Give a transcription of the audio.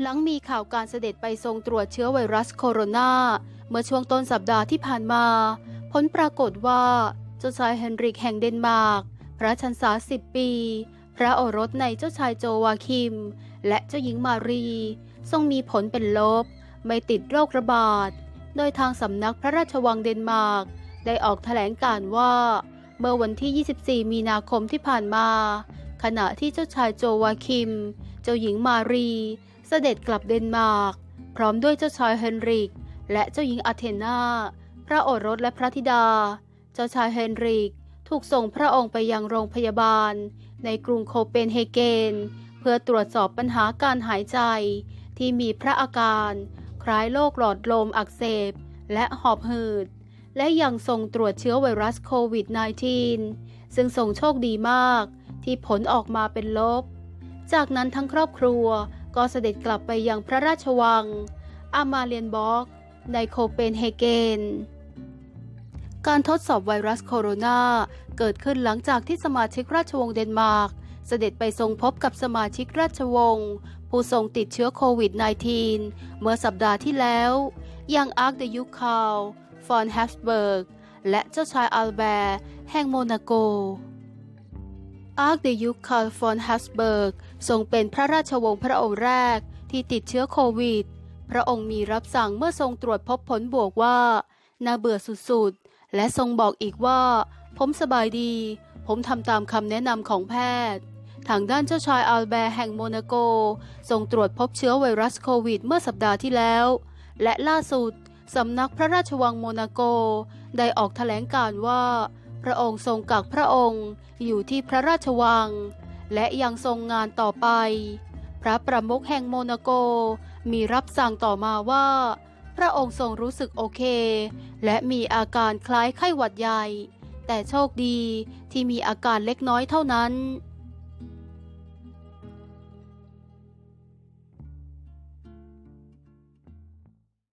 หลังมีข่าวการเสด็จไปทรงตรวจเชื้อไวรัสโคโรนาเมื่อช่วงต้นสัปดาห์ที่ผ่านมา ผลปรากฏว่าเจ้าชายเฮนริกแห่งเดนมาร์ก พระชันษาสิบปี พระโอรสในเจ้าชายโจวาคิม และเจ้าหญิงมารี ทรงมีผลเป็นลบ ไม่ติดโรคระบาด โดยทางสำนักพระราชวังเดนมาร์ก ได้ออกแถลงการว่า เมื่อวันที่ 24 มีนาคมที่ผ่านมา ขณะที่เจ้าชายโจวาคิม เจ้าหญิงมารี เสด็จกลับเดนมาร์กพร้อมด้วยเจ้าชายเฮนริก และเจ้าหญิงอาเทนา พระโอรสและพระธิดา เจ้าชายเฮนริกถูกส่งพระองค์ไปยังโรงพยาบาล ในกรุงโคเปนเฮเกน เพื่อตรวจสอบปัญหาการหายใจ ที่มีพระอาการ คล้ายโรคหลอดลมอักเสบ และหอบหืด และยังทรงตรวจเชื้อไวรัสโควิด -19 ซึ่งทรงโชคดีมากที่ผลออกมาเป็นลบ จากนั้นทั้งครอบครัว ก็เสด็จกลับไปยังพระราชวัง อามาเลียนบอก ในโคเปนเฮเกน การทดสอบไวรัสโคโรนาเกิดขึ้นหลังจากที่สมาชิกราชวงศ์เดนมาร์กเสด็จไปทรงพบกับสมาชิกราชวงศ์ผู้ทรงติดเชื้อโควิด -19 เมื่อสัปดาห์ที่แล้วอย่างอาร์คเดยุคาลฟอนแฮสเบิร์ก และเจ้าชายอัลแบร์ แห่งโมนาโก อาร์คเดยุคคาร์ฟอนฮัสเบิร์กทรงเป็นพระราชวงศ์พระองค์แรกที่ติดเชื้อโควิด พระองค์มีรับสั่งเมื่อทรงตรวจพบผลบวกว่าน่าเบื่อสุดๆ และทรงบอกอีกว่า ผมสบายดี ผมทำตามคำแนะนำของแพทย์ ทางด้านเจ้าชายอัลแบร์แห่งโมนาโกทรงตรวจพบเชื้อไวรัสโควิด เมื่อสัปดาห์ที่แล้ว และล่าสุดสำนักพระราชวังโมนาโก ได้ออกแถลงการ์ว่า พระองค์ทรงกักพระองค์อยู่ที่พระราชวัง และยังทรงงานต่อไป พระประมุขแห่งโมนาโกมีรับสั่งต่อมาว่า พระองค์ทรงรู้สึกโอเค และมีอาการคล้ายไข้หวัดใหญ่ แต่โชคดีที่มีอาการเล็กน้อยเท่านั้น